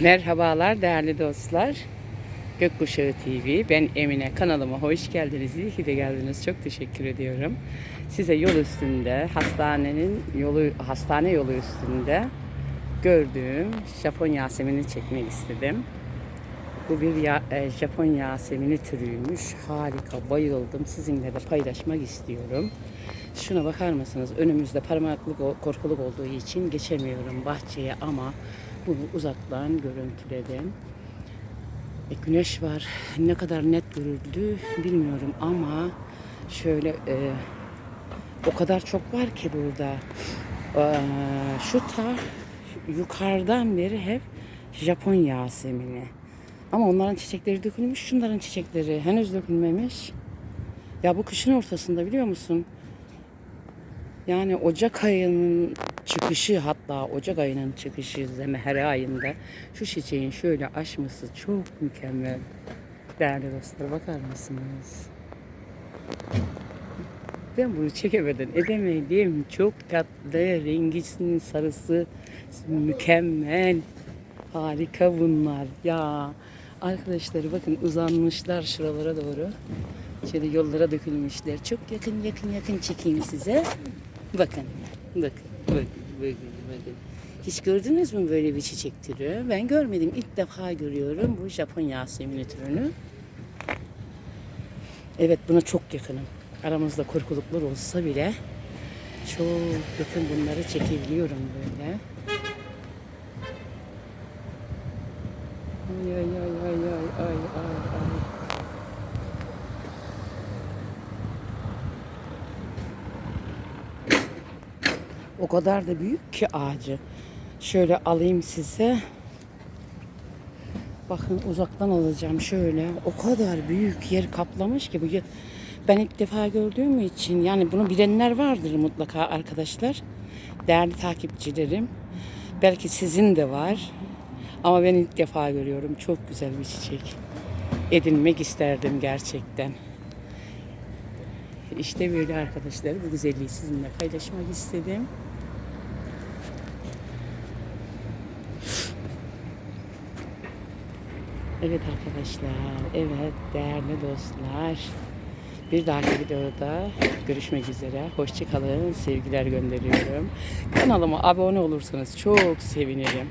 Merhabalar değerli dostlar. Gökkuşağı TV. Ben Emine. Kanalıma hoş geldiniz. İyi ki de geldiniz. Çok teşekkür ediyorum. Size yol üstünde, hastanenin yolu, hastane yolu üstünde gördüğüm Japon Yasemin'i çekmek istedim. Bu bir ya, e, Japon Yasemini türüymüş. Harika, bayıldım. Sizinle de paylaşmak istiyorum. Şuna bakar mısınız? Önümüzde parmaklık korkuluk olduğu için geçemiyorum bahçeye ama bunu uzaktan görüntüledim. E, güneş var. Ne kadar net görüldü bilmiyorum ama şöyle e, o kadar çok var ki burada. E, şu ta yukarıdan beri hep Japon Yasemini. Ama onların çiçekleri dökülmüş, şunların çiçekleri henüz dökülmemiş. Ya bu kışın ortasında biliyor musun? Yani Ocak ayının çıkışı hatta Ocak ayının çıkışı Zemhere ayında şu çiçeğin şöyle açması çok mükemmel. Değerli dostlar bakar mısınız? Ben bunu çekemeden edemedim. Çok tatlı, rengisinin sarısı mükemmel. Harika bunlar. Ya arkadaşlar bakın uzanmışlar şuralara doğru. Şöyle yollara dökülmüşler. Çok yakın yakın yakın çekeyim size. Bakın. Bakın. Bakın. Bakın. Bakın. Hiç gördünüz mü böyle bir çiçek türü? Ben görmedim. İlk defa görüyorum bu Japon Yasemini türünü. Evet buna çok yakınım. Aramızda korkuluklar olsa bile çok yakın bunları çekebiliyorum böyle. Ay ay ay ay ay ay ay ay. O kadar da büyük ki ağacı. Şöyle alayım size. Bakın uzaktan alacağım şöyle. O kadar büyük yer kaplamış ki bu ben ilk defa gördüğüm için yani bunu bilenler vardır mutlaka arkadaşlar. Değerli takipçilerim. Belki sizin de var. Ama ben ilk defa görüyorum. Çok güzel bir çiçek. Edinmek isterdim gerçekten. İşte böyle arkadaşlar bu güzelliği sizinle paylaşmak istedim. Evet arkadaşlar, evet değerli dostlar. Bir dahaki videoda görüşmek üzere. Hoşçakalın, sevgiler gönderiyorum. Kanalıma abone olursanız çok sevinirim.